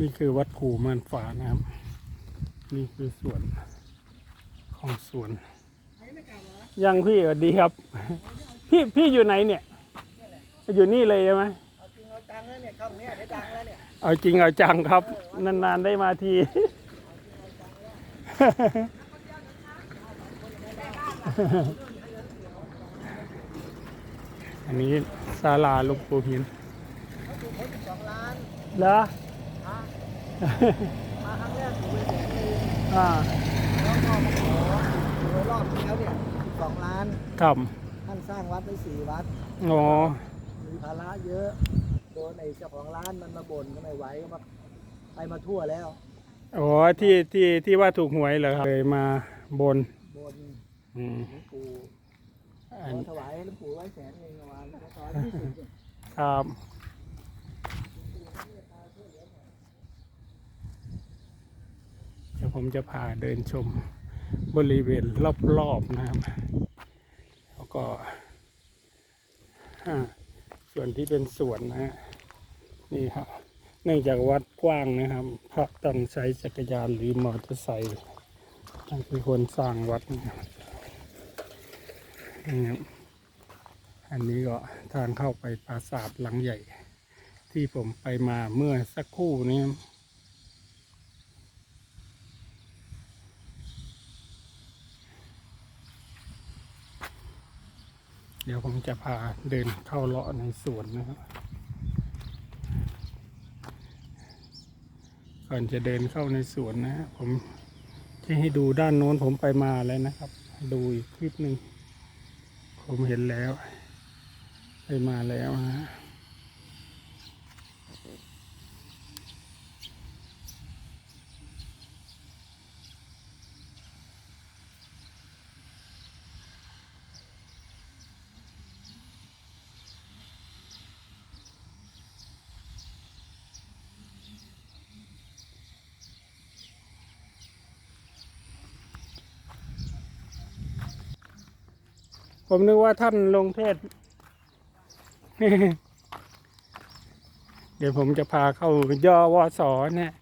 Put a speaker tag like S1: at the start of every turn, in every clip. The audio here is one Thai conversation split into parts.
S1: นี่คือวัดภูมันฝานะครับ นี่คือสวนของสวน ยังพี่สวัสดีครับ พี่พี่อยู่ไหนเนี่ย อยู่นี่เลยใช่ไหม
S2: เอาจริงเอาจังแล้วเนี่ยช่องเนี้ยได้ดังแล้วเนี่ย
S1: เอาจริงเอาจังครับ นานๆได้มาทีอันนี้ศาลาลวงปู่หิน
S2: เขาถูกเขาสิบสองล้าน
S1: เหรอ
S2: ฮะ มาครั้งแรกถูกไปแสนหนึ่ง
S1: อ่า
S2: แล้วก็มาขอถูกไปรอบที่แล้วเนี่ยสิบสองล้าน
S1: ครับ
S2: ท่านสร้างวัดไว้สี่วัด
S1: อ๋อ
S2: มีภาระเยอะ โดนไอ้เจ้าของร้านมันมาบ่นก็ไม่ไหวก็มาไปมาทั่วแล้ว
S1: อ๋อที่ที่ที่ว่าถูกหวยเหรอครับเลยมาบน
S2: บ่น
S1: อืม
S2: หลวงปู่ข
S1: อัน
S2: อถวายหลวงปู่ไว้แสนหนึ่งประมาณแล้วก็ตอนที่สิบเนี่ย
S1: ครับ เดี๋ยว ผมจะพาเดินชมบริเวณรอบๆนะครับ แล้วก็ส่วนที่เป็นสวนนะฮะนี่ครับ เนื่องจากวัดกว้างนะครับพระต้องใช้จักรยานหรือมอเตอร์ไซค์นั่นคือคนสร้างวัดนะครับนี่ครับอันนี้ก็ทางเข้าไปปราสาทหลังใหญ่ ที่ผมไปมาเมื่อสักครู่นี้ครับ เดี๋ยวผมจะพาเดินเข้าเลาะในสวนนะครับ ก่อนจะเดินเข้าในสวนนะฮะผมที่ให้ดูด้านโน้นผมไปมาแล้วนะครับ ดูอีกคลิปหนึ่งผมเห็นแล้ว ไปมาแล้วนะ ผมนึกว่าท่านลงเทศ เดี๋ยวผมจะพาเข้ายอวสเนี่ย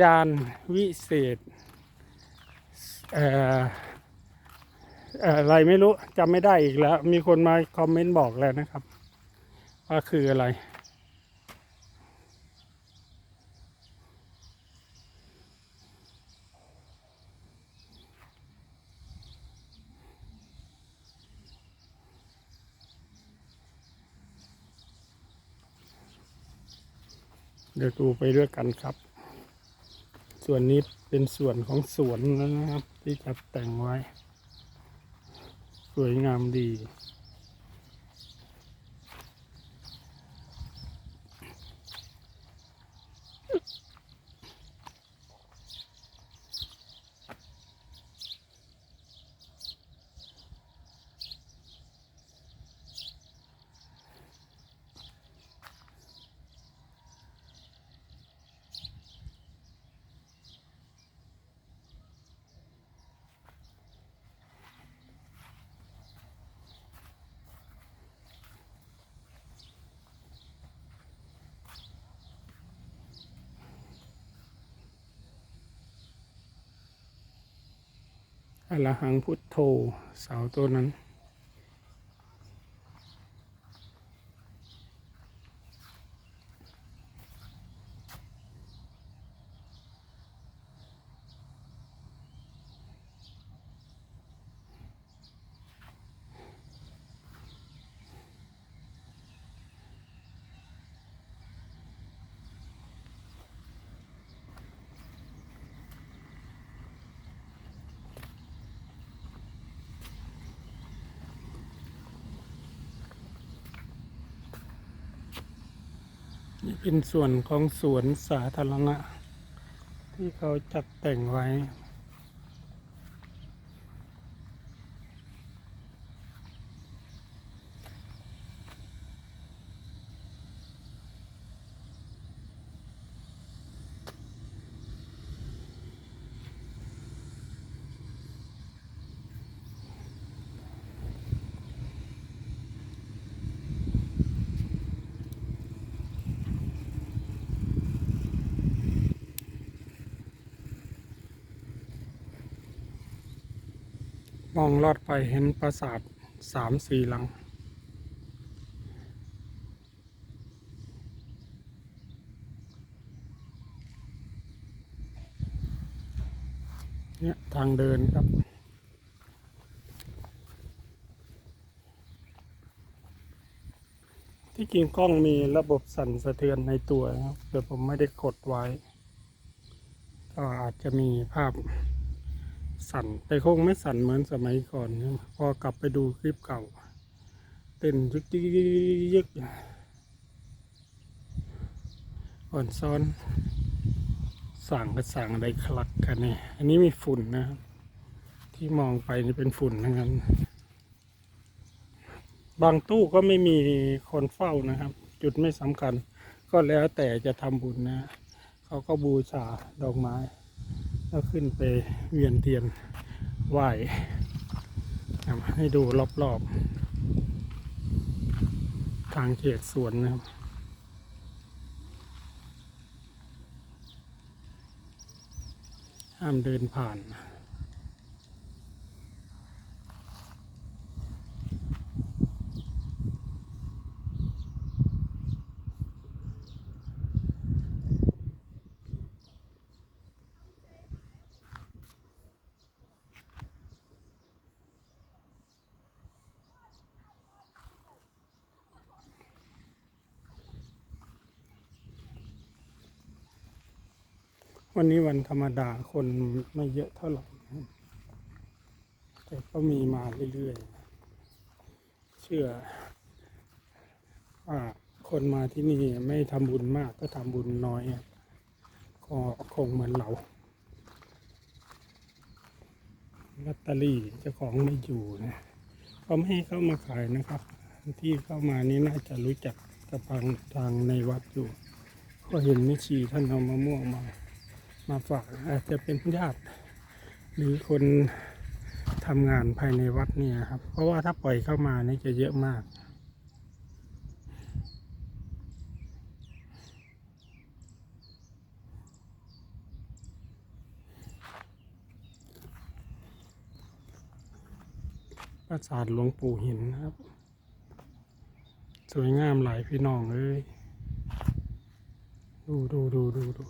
S1: ยานวิเศษเอ่อเอ่ออะไรไม่รู้จำไม่ได้อีกแล้ว มีคนมาคอมเมนต์บอกแล้วนะครับ ว่าคืออะไร เดี๋ยวดูไปด้วยกันครับ ส่วนนี้เป็นส่วนของสวนแล้วนะครับ ที่จัดแต่งไว้ สวยงามดี อรหังพุทโธเสาตัวนั้น นี่เป็นส่วนของสวนสาธารณะ ที่เขาจัดแต่งไว้ มองลอดไปเห็นปราสาทสามสี่หลัง เนี่ย ทางเดินครับที่จริงกล้องมีระบบสั่นสะเทือนในตัวนะครับแต่ผมไม่ได้กดไว้ ก็อาจจะมีภาพ สั่น แต่คงไม่สั่นเหมือนสมัยก่อนนะพอกลับไปดูคลิปเก่า เต้นยึกยึกยึกอ่อนซ้อนสั่งก็สั่งอะไรคลักกันเนี่ยอันนี้มีฝุ่นนะครับ ที่มองไปนี่เป็นฝุ่นทั้งนั้นบางตู้ก็ไม่มีคนเฝ้านะครับ จุดไม่สำคัญ ก็แล้วแต่จะทำบุญนะ เขาก็บูชาดอกไม้ ก็ขึ้นไปเวียนเทียนไหว้ให้ดูรอบๆ ทางเขตสวนนะครับห้ามเดินผ่าน วันนี้วันธรรมดาคนไม่เยอะเท่าไหร่แต่ก็มีมาเรื่อยๆ เชื่อว่าคนมาที่นี่ไม่ทำบุญมากก็ทำบุญน้อยอะก็คงเหมือนเราลอตเตอรี่เจ้าของไม่อยู่นะเขาไม่ให้เข้ามาขายนะครับ ที่เข้ามานี่น่าจะรู้จักกับทางทางในวัดอยู่ ก็เห็นไม่ชีท่านเอามะม่วงมา มาฝากอาจจะเป็นญาติ หรือคนทำงานภายในวัดเนี่ยครับ เพราะว่าถ้าปล่อยเข้ามานี่จะเยอะมากปราสาทหลวงปู่หินครับ สวยงามหลายพี่น้องเอ้ยดูดูดูดูดู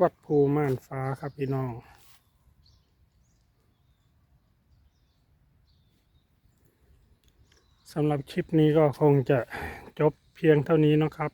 S1: วัดภูม่านฟ้าครับพี่น้อง สำหรับคลิปนี้ก็คงจะจบเพียงเท่านี้นะครับ